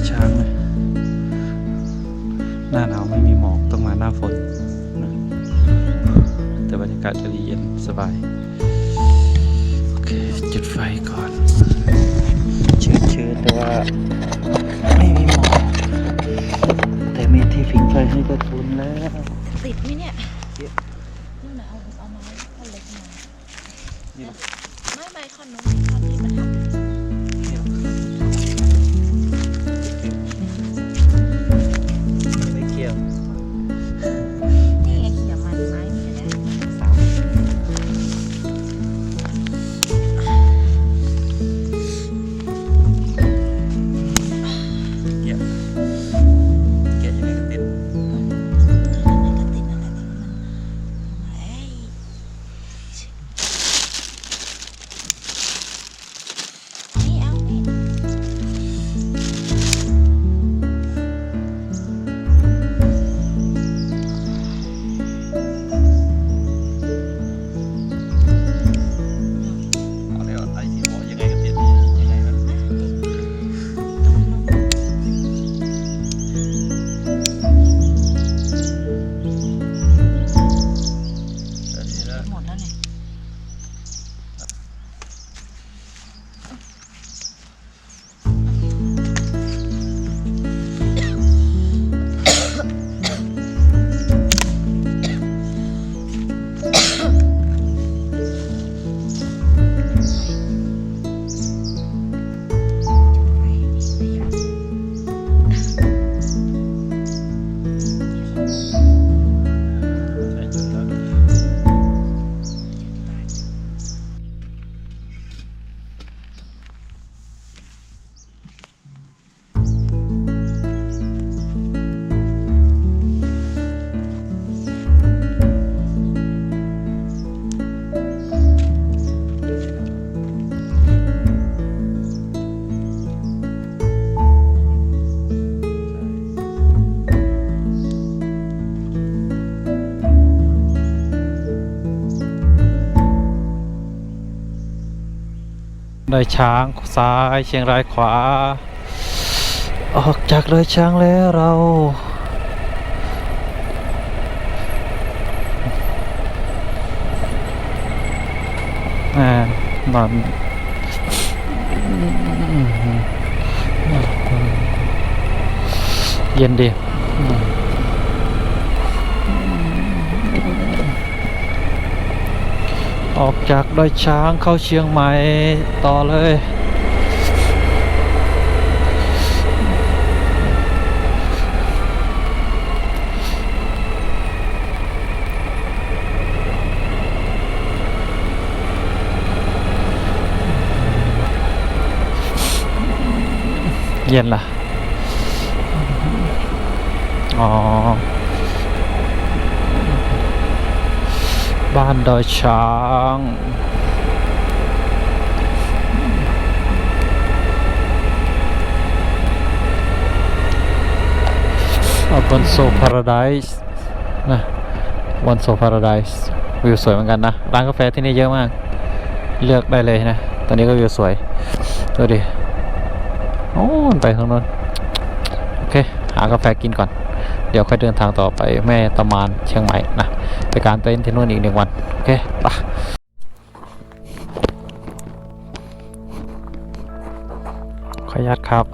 อยช้างเลยหน้าหนาวไม่มีหมอกต้องมาหน้าฝนนะแต่บรรยากาศจะดีเย็นสบาย โอเค จุดไฟก่อน ชื้นๆแต่ว่า ไม่มีหมอกแต่มีที่ผิงไฟให้ก็ทุนแล้ว ติดไหมเนี่ยนี่นะเอาเอาไม้ท่อนเล็กมา ได้ช้างซ้ายเชียงรายขวา ออกจากเลยช้างแล้วเรา อ่านอนเย็นดี ออกจากดอยช้างเข้าเชียงใหม่ต่อเลยเย็นล่ะ อ๋อ บ้านดอยช้างเอาบนโซพาราไดส์นะบนโซพาราไดส์วิวสวยเหมือนกันนะ ร้านกาแฟที่นี่เยอะมาก เลือกได้เลยนะ ตอนนี้ก็วิวสวยดูดิโอ้ไปทางโน้นโอเค หากาแฟกินก่อน เดี๋ยวค่อยเดินทางต่อไปแม่ตะมานเชียงใหม่นะ ไปการเต้นท์ที่นู่นอีกหนึ่งวัน โอเคปะขออนุญาตครับ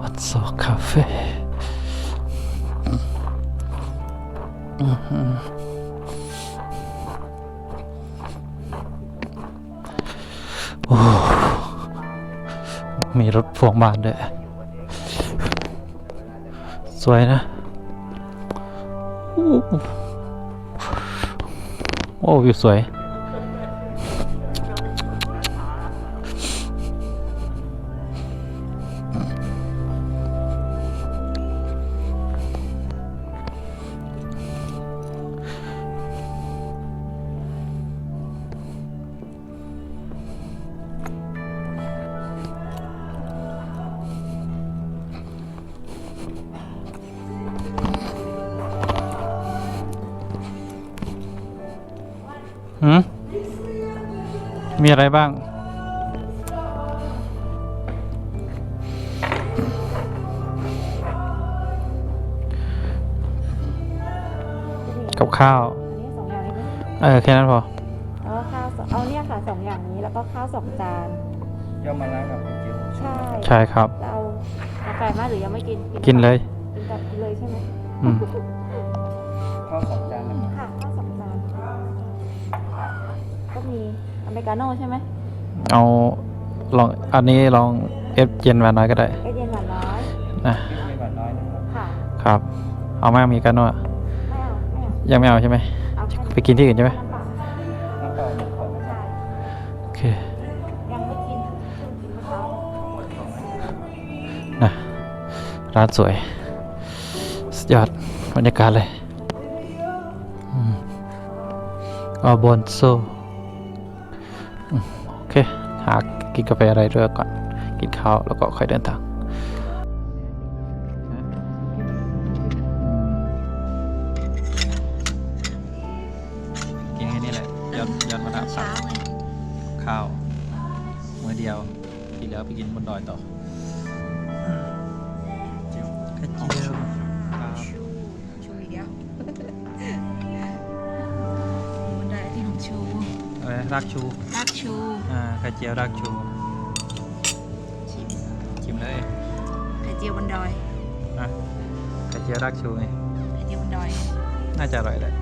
วัดโซคาเฟ่โอ้มีรถพวงบานด้วยสวยนะ โอ้วิวสวย มีอะไรบ้าง กับข้าว นี่สองอย่างเออ แค่นั้นพอ แล้ข้าวเอาเนี่ยค่ะสองอย่างนี้แล้วก็ข้าวสองจาน ย่อมมาล้างกับก๋วเตี๋ยวใช่ใช่ครับเอากาแฟมาหรือยังไม่กินกินเลย กินกับกินเลยใช่ไหมอืม ข้าวสองจานค่ะข้าวสองจานก็มี เมริกาโน่ใช่ไหมเอาลองอันนี้ลองเอฟเย็นมาหน่อยก็ได้เอสเย็นหวานน้อยนะที่มีหวานน้อยนะครับค่ะครับ เอาไหม่มีกันวะไม่เอาไม่เอายังไม่เอาใช่ไหมเอาแค่ไปกินที่อื่นใช่ไหมน้ำเปล่าน้ำเปล่าหนึ่งขวดนะครับใช่โอเคยังไม่กินกินเมื่อเช้านะร้านสวยสุดยอดบรรยากาศเลยอืมอาบอนโซอืมโอเค หากินกาแฟอะไรเรือก่อน กินข้าวแล้วก็ค่อยเดินทาง รนะรากชูรักชูอ่าไข่เจียวรากชูชิมชิมเลยไข่เจียวบนดอยนะไข่เจียวรากชูไงไข่เจียวบนดอย น่าจะอร่อยเลย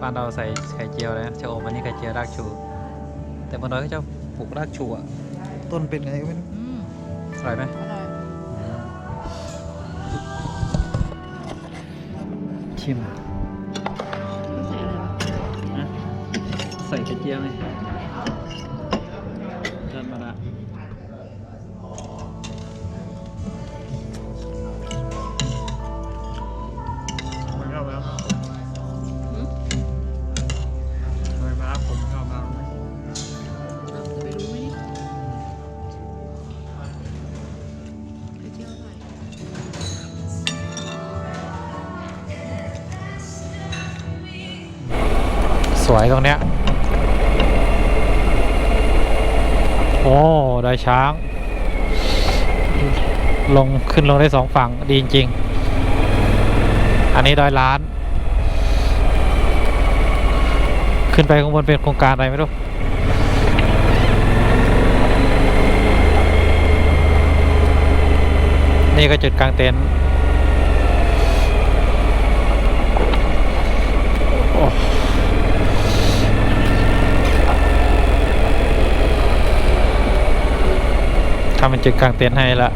บ้านเราใส่ไข่เจียวนะชะอมอันนี้ไข่เจียวรากชู แต่บนดอยก็จะปลูกรากชูอะต้นเป็นไงก็ไม่รู้อืมอร่อยไหมอร่อยชิม เจียวไงเดินมาละมันก็แล้วหืมทำไมมารับผมก็มาเอาไปรู้ไหมไข่เจียวอร่อยสวยตรงเนี้ย โอ้ดอยช้าง ลงขึ้นลงได้สองฝั่งดีจริง อันนี้ดอยล้าน ขึ้นไปข้างบนเป็นโครงการอะไรไม่รู้นี่ก็จุดกลางเต็นท์ ทำเป็นจุดกลางเต็นท์ให้ละ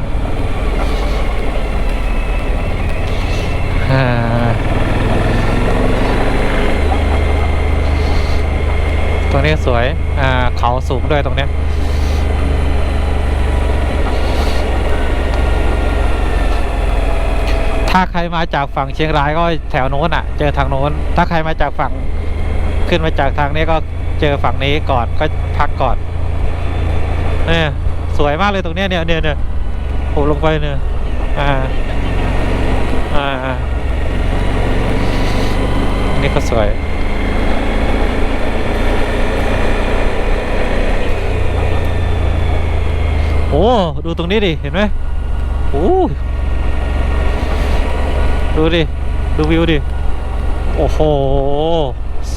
ตรงนี้สวย อ่า เขาสูงด้วยตรงเนี้ยถ้าใครมาจากฝั่งเชียงรายก็แถวโน้นอะ เจอทางโน้น ถ้าใครมาจากฝั่งขึ้นมาจากทางนี้ก็เจอฝั่งนี้ก่อนก็พักก่อนเนี่ย สวยมากเลยตรงเนี้ยเนี่ยเนี่ยเนี่ยโผล่ลงไปเนี่ยอ่าอ่าอันนี่ก็สวยโอ้ดูตรงนี้ดิเห็นไหมโอ้ดูดิดูวิวดิโอ้โห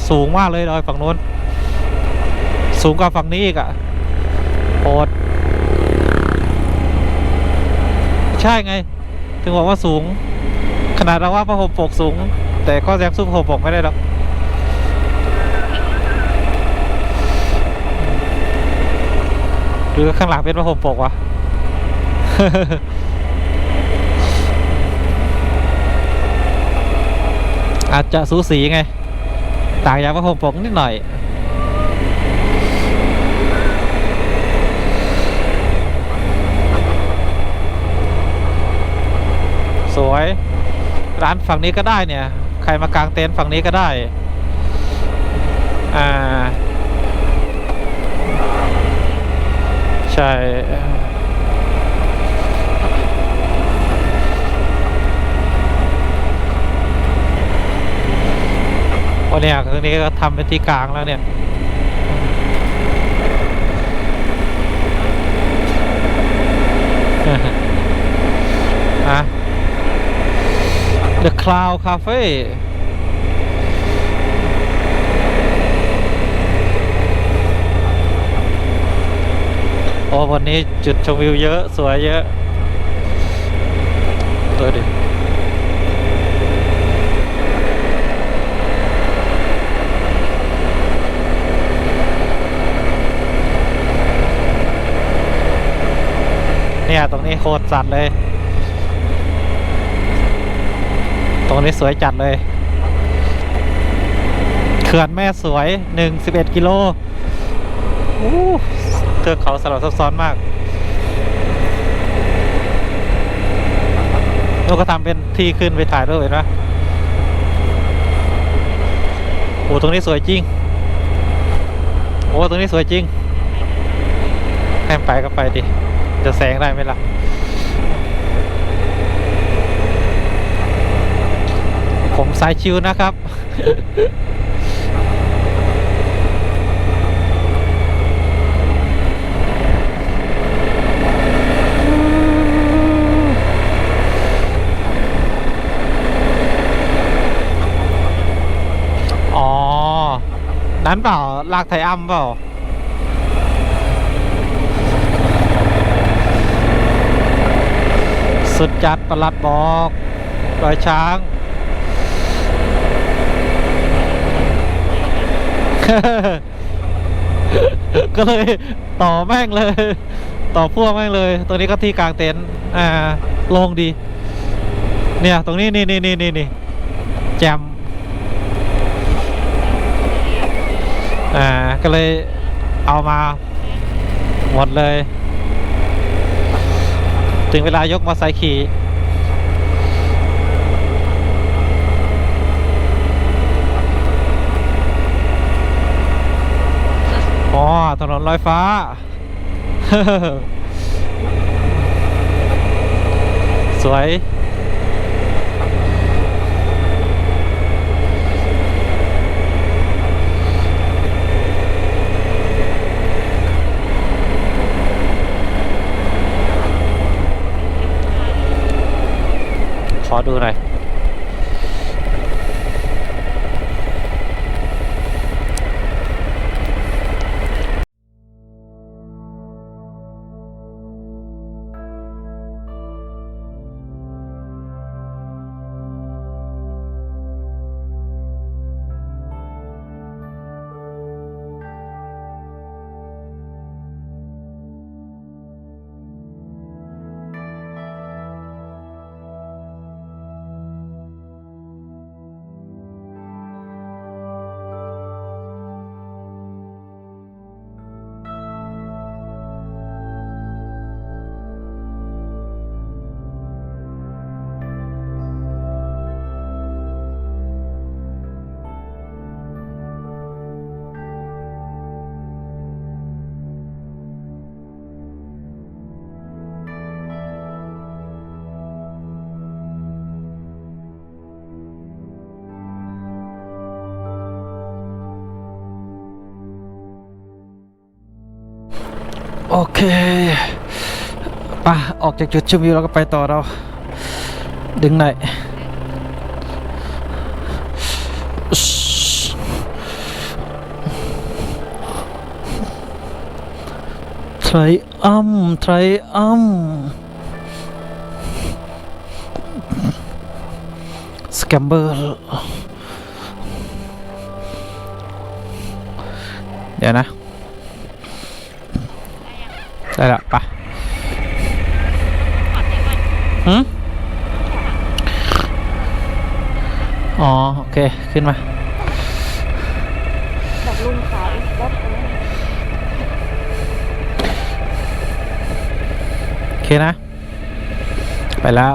สูงมากเลยดอยฝั่งโน้น สูงกว่าฝั่งนี้อีกอะโอด ใช่ไง ถึงบอกว่าสูง ขนาดเราว่าพระห่มปกสูง แต่ก็ยังสู้พระห่มปกไม่ได้หรอกหรือข้างหลังเป็นพระห่มปกวะอาจจะสูสีไง ต่างจากพระห่มปกนิดหน่อย สวย ร้านฝั่งนี้ก็ได้เนี่ย ใครมากางเต็นท์ฝั่งนี้ก็ได้ อ่า ใช่วันนี้ครั้งนี้ก็ทำเป็นที่กลางแล้วเนี่ย คลาวคาเฟ่โอ้วันนี้จุดชมวิวเยอะ สวยเยอะตัวดิเนี่ย ตรงนี้โคตรสัตว์เลย รงนี้สวยจัดเลย เขื่อนแม่สวยหนึ่งสิบเอ็ดกิโลอู้เทือกเขาสลับซับซ้อนมากแล้ก็ทำเป็นที่ขึ้นไปถ่ายรูปเห็นไหมโอ้ตรงนี้สวยจริง โอ้ตรงนี้สวยจริงให้มันไปก็ไปดิ จะแซงได้ไหมล่ะ ผมสายชิวนะครับ อ๋อ นั้นเปล่า ลากไทยอ้ำเปล่าสุดจัดประหลัดบอกรอยช้าง ก็เลยต่อแม่งเลย ต่อพ่วงแม่งเลย ตรงนี้ก็ที่กลางเต็นท์อ่าโลงดี เนี่ย ตรงนี้นี่นี่นี่นี่นี่แจมอ่าก็เลยเอามา หมดเลย ถึงเวลายกมอไซค์ขี่ อ๋อ ถนนลอยฟ้า สวย ขอดูหน่อย โอเคไป่ะออกจากจุดชมวิวแล้วก็ไปต่อเรา ดึงหน่อยไทรอัมไทรอัมสแกมเบอร์ เดี๋ยวนะ ได้ละไปะหืมอ๋อ โอเค ขึ้นมาแบบลุงขายรถโอเคนะ ไปแล้ว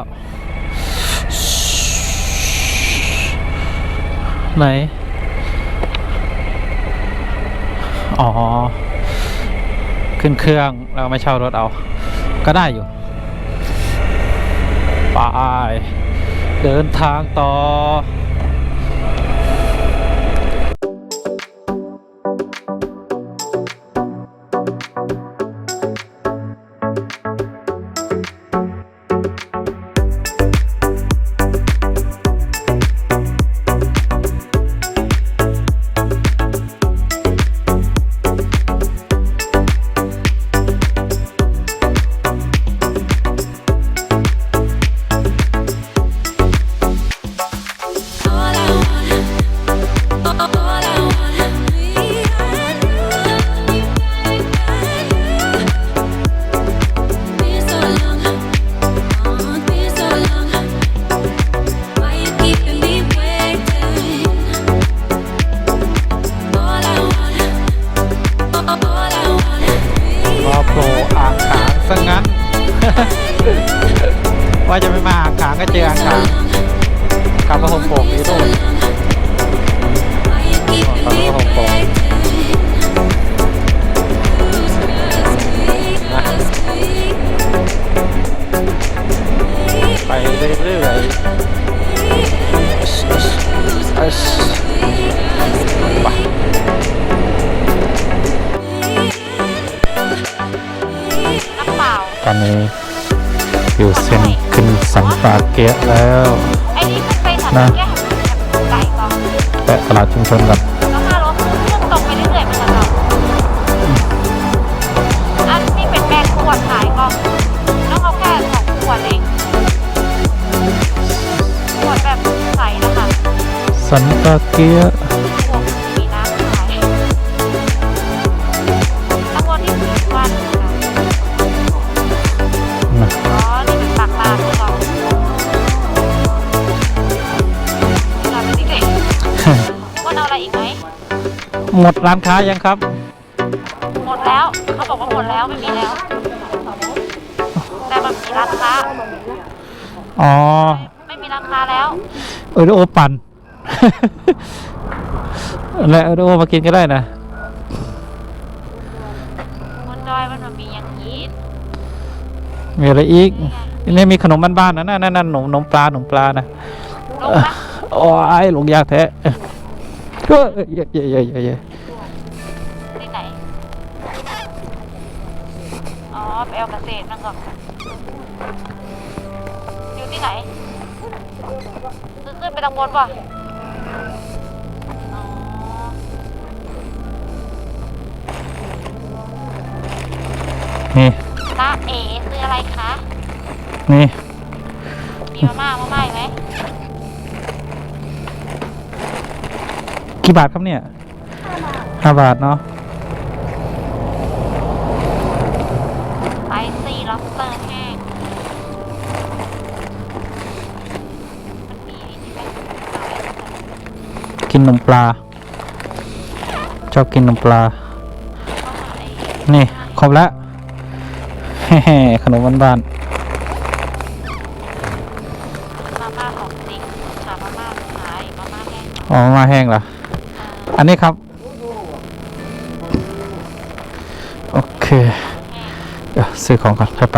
ไหน อ๋อ ขึ้นเครื่องแล้วมาเช่ารถเอา ก็ได้อยู่ ไป เดินทางต่อ อนนี้อยู่เส้นขึ้นสันป่าเกียะแล้วไอ้นี่มันไปสันนะแก้มไก่ก่อนแวะตลาดชุมชนกับแล้วมารถเครื่องตรงไปเรื่อยๆมันจะเราอันนี้เป็นแบงขวดขายก่อนแล้วเขาแค่สองขวดเองขวดแบบใสนะคะสันป่าเกีย หมดร้านค้ายังครับ หมดแล้ว เขาบอกว่าหมดแล้วไม่มีแล้ว แต่มันมีร้านค้าอ๋อ ไม่มีร้านค้าแล้ว เออโอปั่น และเออโอมากินก็ได้นะคนจอยมันมันมีอย่างยีดมีอะไรอีกนี่มีขนมบ้านๆนะนั่นนั่นนั่นขนมขนมปลาขนมปลานะลงนะโอ้ยหลงยากแท้ เฮ้ยเย้เย้เย้เย้เย้ที่ไหน อ๋อไปเอาเกษตรนั่นก่อนอยู่ที่ไหนคือขึ้นไปทางบนป่ะนี่ตาเอ๋ซื้ออะไรคะ นี่ มีมาม่ามาม่าอีกไหม กี่บาทครับเนี่ยห้าบาทเนาะไปซีล็อบสเตอร์แห้งมันมีไอ้นี่ไหมขายกินนมปลา ชอบกินนมปลาเข้ามาไอ้นี่ครบแล้วแฮ่ๆขนมบ้านมาม่าของจริงหามาม่าขายมาม่าแห้งๆอ๋อมาแห้งเหรอ อันนี้ครับ โอเคเดี๋ยวซื้อของก่อนไปไป